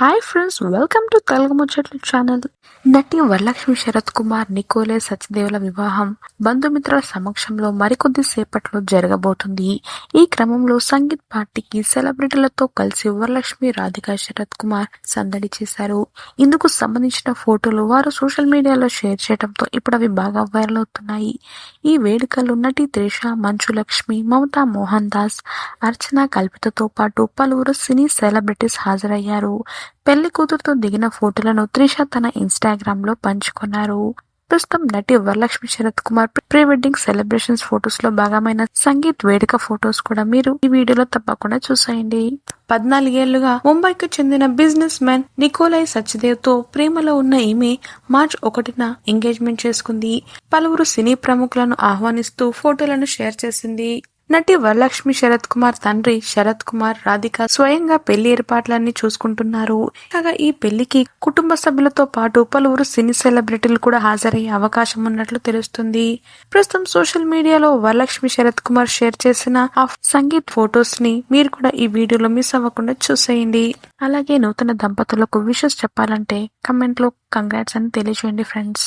Hi friends welcome to Telugu ముచ్చట్లు channel నటి వరలక్ష్మి శరత్ కుమార్ నికోలే సత్యదేవుల వివాహం బంధుమిత్రుల సమక్షంలో మరికొద్ది సేపట్లో జరగబోతుంది ఈ క్రమంలో సంగీత్ పార్టీకి సెలబ్రిటీలతో కలిసి వరలక్ష్మి రాధిక శరత్ కుమార్ సందడి చేశారు ఇందుకు సంబంధించిన ఫోటోలు వారు సోషల్ మీడియాలో షేర్ చేయడంతో ఇప్పుడు అవి బాగా వైరల్ అవుతున్నాయి ఈ వేడుకలు నటి త్రిష మంచు లక్ష్మి మమతా మోహన్ దాస్ అర్చన కల్పితతో పాటు పలువురు సినీ సెలబ్రిటీస్ హాజరయ్యారు పెళ్ళి కూతురుతో దిగిన ఫోటోలను త్రిష తన ఇన్స్టాగ్రామ్లో పంచుకున్నారు. ప్రస్తుతం నటి Varalakshmi Sarath Kumar pre wedding celebrations ఫొటోస్లో భాగమైన సంగీత్ వేడుక ఫొటోస్ కూడా మీరు ఈ వీడియోలో తప్పకుండా చూసేయండి. పద్నాలుగేళ్ళుగా ముంబైకి చెందిన బిజినెస్ మ్యాన్ నికోలై సచ్దేవ్తో ప్రేమలో ఉన్న ఈమె మార్చ్ ఒకటిన ఎంగేజ్మెంట్ చేసుకుంది. పలువురు సినీ ప్రముఖులను ఆహ్వానిస్తూ ఫోటోలను షేర్ చేసింది. నటి వరలక్ష్మి శరత్ కుమార్ తండ్రి శరత్ కుమార్ రాధిక స్వయంగా పెళ్ళి ఏర్పాట్లన్నీ చూసుకుంటున్నారు. కాగా ఈ పెళ్ళికి కుటుంబ సభ్యులతో పాటు పలువురు సినీ సెలబ్రిటీలు కూడా హాజరయ్యే అవకాశం ఉన్నట్లు తెలుస్తుంది. ప్రస్తుతం సోషల్ మీడియాలో వరలక్ష్మి శరత్ కుమార్ షేర్ చేసిన ఆ సంగీత్ ఫొటోస్ని మీరు కూడా ఈ వీడియోలో మిస్ అవ్వకుండా చూసేయండి. అలాగే నూతన దంపతులకు విషెస్ చెప్పాలంటే కమెంట్లో కంగ్రాట్స్ అని తెలియజేయండి ఫ్రెండ్స్.